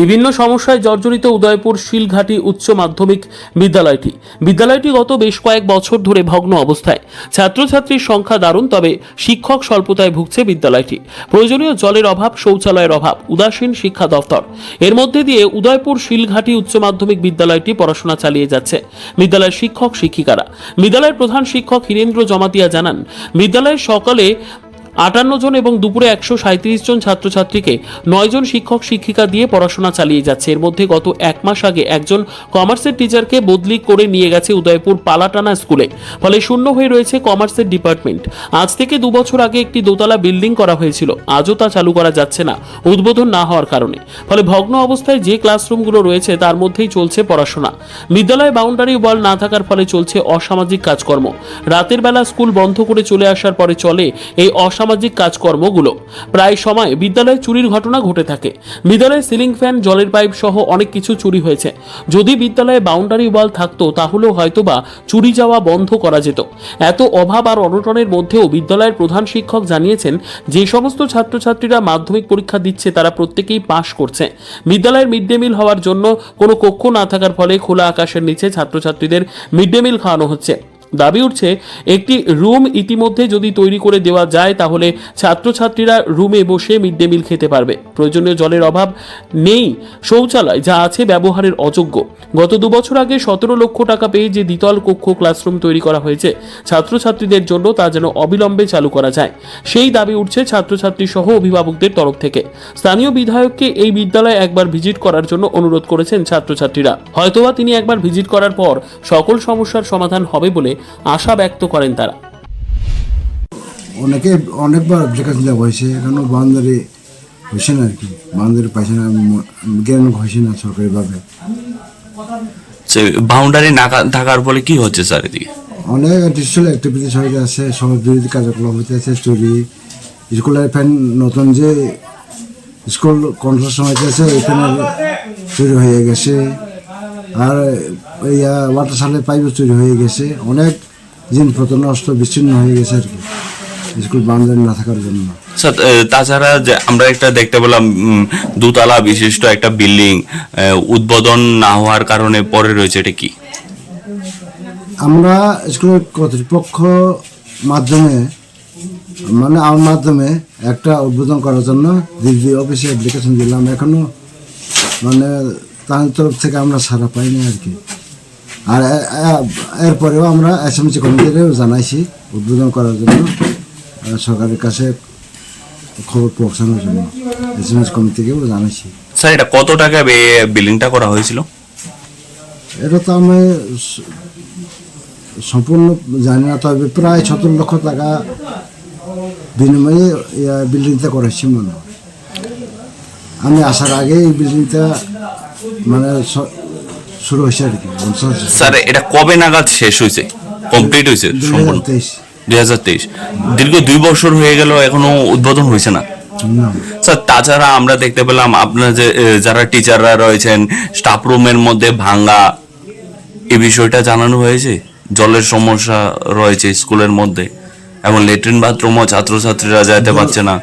বিভিন্ন সমস্যায় জর্জরিত উদয়পুর শিলঘাটি উচ্চ মাধ্যমিক বিদ্যালয়টি। বিদ্যালয়টি গত বেশ কয়েক বছর ধরে ভগ্ন অবস্থায়। ছাত্রছাত্রীর সংখ্যা দারুণ, তবে শিক্ষক স্বল্পতায় ভুগছে বিদ্যালয়টি। প্রয়োজনীয় জলের অভাব, শৌচালয়ের অভাব, উদাসীন শিক্ষা দফতর এর মধ্যে দিয়ে উদয়পুর শিলঘাটি উচ্চ মাধ্যমিক বিদ্যালয়টি পড়াশোনা চালিয়ে যাচ্ছে। বিদ্যালয়ের শিক্ষক শিক্ষিকারা। বিদ্যালয়ের প্রধান শিক্ষক হীরেন্দ্র জমাতিয়া জানান, বিদ্যালয়ের সকালে আটান্ন জন এবং দুপুরে একশো সাঁত্রিশ জন ছাত্রছাত্রীকে নয় জন শিক্ষক শিক্ষিকা দিয়ে পড়াশোনা চালিয়ে যাচ্ছে। এর মধ্যে গত এক মাস আগে একজন কমার্সের টিচারকে বদলি করে নিয়ে গেছে উদয়পুর পালাটানা স্কুলে। ফলে শূন্য হয়ে রয়েছে কমার্সের ডিপার্টমেন্ট। আজ থেকে দু বছর আগে একটি দোতলা বিল্ডিং করা হয়েছিল। আজও তা চালু করা যাচ্ছে না, উদ্বোধন না হওয়ার কারণে। ফলে ভগ্ন অবস্থায় যে ক্লাসরুমগুলো রয়েছে তার মধ্যেই চলছে পড়াশোনা। বিদ্যালয়ে বাউন্ডারি ওয়াল না থাকার ফলে চলছে অসামাজিক কাজকর্ম। রাতের বেলা স্কুল বন্ধ করে চলে আসার পরে চলে এই অসামাজিক কাজকর্মগুলো। প্রায় সময় বিদ্যালয়ে চুরির ঘটনা ঘটে থাকে। বিদ্যালয়ে সিলিং ফ্যান, জলের পাইপ সহ অনেক কিছু চুরি হয়েছে। যদি বিদ্যালয়ে বাউন্ডারি ওয়াল থাকতো, তাহলেও হয়তোবা চুরি যাওয়া বন্ধ করা যেত। এত অভাব আর অনটনের মধ্যেও বিদ্যালয়ের প্রধান শিক্ষক জানিয়েছেন, যে সমস্ত ছাত্রছাত্রীরা মাধ্যমিক পরীক্ষা দিচ্ছে, তারা প্রত্যেকেই পাশ করছে। বিদ্যালয়ের মিড ডে মিল হওয়ার জন্য কোনো কক্ষ না থাকার ফলে খোলা আকাশের নিচে ছাত্রছাত্রীদের মিড ডে মিল খাওয়ানো হচ্ছে। দাবি উঠছে, একটি রুম ইতিমধ্যে যদি তৈরি করে দেওয়া যায়, তাহলে ছাত্রছাত্রীরা রুমে বসে মিড ডে মিল খেতে পারবে। প্রয়োজনীয় জলের অভাব নেই শৌচালয়, যা আছে ব্যবহারের অযোগ্য। গত দুবছর আগে সতেরো লক্ষ টাকা পেয়ে যে দ্বিতল কক্ষ ক্লাসরুম তৈরি করা হয়েছে, ছাত্রছাত্রীদের জন্য তা যেন অবিলম্বে চালু করা যায়। সেই দাবি উঠছে ছাত্রছাত্রী সহ অভিভাবকদের তরফ থেকে। স্থানীয় বিধায়ককে এই বিদ্যালয়ে একবার ভিজিট করার জন্য অনুরোধ করেছেন ছাত্রছাত্রীরা। হয়তোবা তিনি একবার ভিজিট করার পর সকল সমস্যার সমাধান হবে বলে আশা ব্যক্ত করেন তারা। অনেকে অনেকবার অ্যাপ্লিকেশন দেওয়া হয়েছে এখনও বাউন্ডারি হয়েছে না আর কি। বাউন্ডারি পাইছে না জ্ঞান হয়েছে না সরকারিভাবে। বাউন্ডারি না থাকার ফলে কি হচ্ছে স্যার এদিকে? অনেক ডিজিটাল অ্যাক্টিভিটিস হয়ে আছে সমাজ বিরোধী কার্যকলাপ হইতে আছে চুরি স্কুলের ফ্যান নতুন যে স্কুল কনস্ট্রাকশন হইতেছে এখানে চুরি হয়ে গেছে। আর ইয়া ওয়াটার সালের পাইপও চুরি হয়ে গেছে। অনেক জিনিসপত্র নষ্ট বিচ্ছিন্ন হয়ে গেছে আর কি স্কুল বাউন্ডারি না থাকার জন্য। স্যার তাছাড়া যে আমরা একটা দেখতে পেলাম দুতলা বিশিষ্ট একটা বিল্ডিং উদ্বোধন না হওয়ার কারণে পরে রয়েছে এটা কি? আমরা স্কুলের কর্তৃপক্ষ মাধ্যমে মানে আমার মাধ্যমে একটা উদ্বোধন করার জন্য দিদি অফিসে অ্যাপ্লিকেশন দিলাম। এখনও মানে তার তরফ থেকে আমরা সারা পাইনি আর কি। আর এরপরেও আমরা এসএমসি কমিটিতেও জানাইছি উদ্বোধন করার জন্য সরকারের কাছে খবর পৌঁছানোর জন্য এসএমএস কমিটিকেও জানাইছি। স্যার এটা কত টাকা বিল্ডিংটা করা হয়েছিল? এটা তো আমি সম্পূর্ণ জানি না তবে প্রায় সতেরো লক্ষ টাকা বিনিময়ে বিল্ডিংটা করেছি মনে। আমি আসার আগে এই বিল্ডিংটা মানে শুরু হয়েছে আর কি স্যার এটা কবে নাগাদ শেষ হয়েছে? কমপ্লিট হয়েছে সম্পূর্ণ হাজার তেইশ। দুই হাজার তেইশ। দীর্ঘ দুই বছর হয়ে গেল এখনও উদ্বোধন হয়েছে না? না। স্যার তাছাড়া আমরা দেখতে পেলাম আপনার যে যারা টিচাররা রয়েছেন স্টাফ রুমের মধ্যে ভাঙ্গা এই বিষয়টা জানানো হয়েছে? জলের সমস্যা রয়েছে স্কুলের মধ্যে এবং লেট্রিন বাথরুমও ছাত্রছাত্রীরা যেতে পারছে না।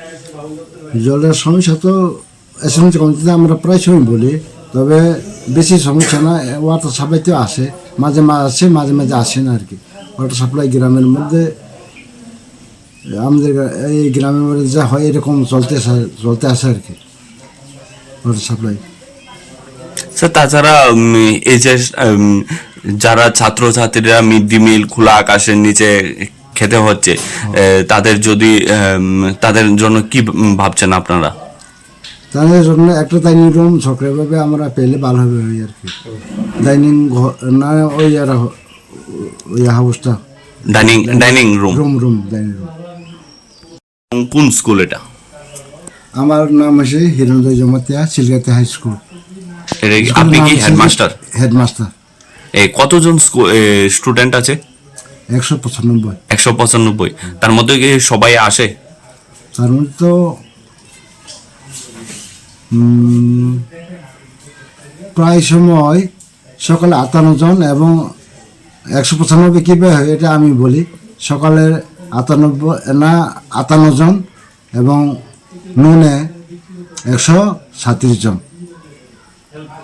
জলের সমস্যা তো আমরা প্রায় সময় বলি। তবে বেশি সমস্যা না ওয়াটার সাপ্লাই তো আসে মাঝে মাঝে আসে মাঝে মাঝে আসে না আর কি। ওয়াটার সাপ্লাই গ্রামের মধ্যে আমাদের এই গ্রামের মধ্যে যা হয় এরকম চলতে আসে- চলতে আসে আর কি ওয়াটার সাপ্লাই স্যার তাছাড়া এই যে যারা ছাত্রছাত্রীরা মিড ডে মিল খোলা আকাশের নিচে খেতে হচ্ছে তাদের যদি তাদের জন্য কি ভাবছেন আপনারা? তাদের জন্য একটা ডাইনিং রুম সরকারিভাবে আমরা পেলে ভালো হবে ওই আর কি। ডাইনিং না ওই আর ওই হাউসটা dining dining room room room dining room কোন স্কুল এটা? আমার নাম হচ্ছে হিরণদয় জমাতিয়া শিলগাতে হাই স্কুল আপনি কি হেডমাস্টার হেডমাস্টার এই কতজন স্টুডেন্ট আছে? একশো পঁচানব্বই। একশো পঁচানব্বই। তার মধ্যে কি সবাই আসে? তার মধ্যে তো প্রায় সময় সকালে আটান্ন জন এবং একশো পঁচানব্বই কীভাবে হয় এটা আমি বলি। সকালে আটানব্বই, না, আটান্ন জন এবং নুনে একশো সাঁত্রিশ জন।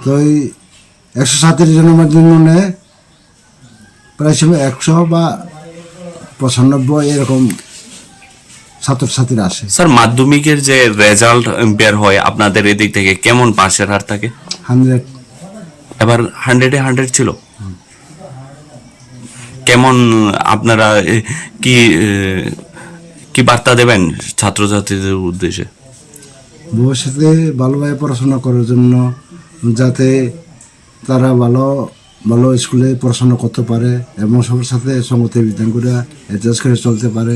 তো ওই একশো সাতত্রিশ জনের মধ্যে নুনে প্রায় সময় একশো বা পঁচানব্বই এরকম ছাত্রছাত্রীরা আসে। স্যার মাধ্যমিকের যে রেজাল্ট বের হয় আপনাদের এদিক থেকে কেমন পাশের হার থাকে? হান্ড্রেড। এবার হান্ড্রেডে হান্ড্রেড ছিল? কেমন আপনারা কি কি বার্তা দেবেন ছাত্রছাত্রীদের উদ্দেশ্যে? ভবিষ্যতে ভালোভাবে পড়াশোনা করার জন্য যাতে তারা ভালো ভালো স্কুলে পড়াশোনা করতে পারে এবং সবার সাথে সঙ্গতি বিধান করে অ্যাডজাস্ট করে চলতে পারে।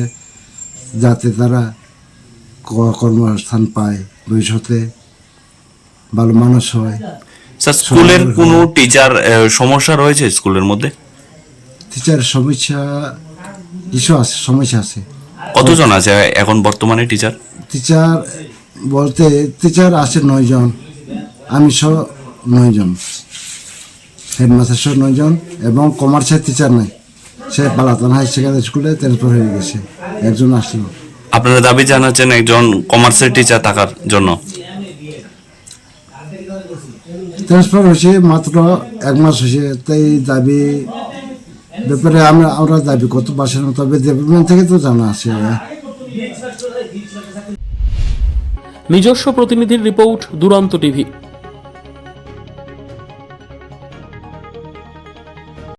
যাতে তারা কর্মস্থান পায় ভবিষ্যতে ভালো মানুষ হয়। স্যার স্কুলের কোনো টিচার সমস্যা রয়েছে স্কুলের মধ্যে? টিচার সমস্যা কিছু আছে সমস্যা আছে। কতজন আছে এখন বর্তমানে টিচার টিচার বলতে টিচার আছে নয়জন। আমি সহ নয়জন। হেডমাস্টার সহ নয়জন এবং কমার্সের টিচার নাই। সে পালাতন হাই সেকেন্ডারি স্কুলে ট্রান্সফার হয়ে গেছে। একজন আসলো। আপনারা দাবি জানাচ্ছেন একজন কমার্সের টিচার থাকার জন্য? ট্রান্সফার হয়েছে মাত্র এক মাস হয়েছে তাই দাবি ব্যাপারে আমরা আমরা দাবি কত পারছি না তবে ডেভেলপমেন্ট থেকে তো জানা আছে। নিজস্ব প্রতিনিধির রিপোর্ট দুরন্ত টিভি।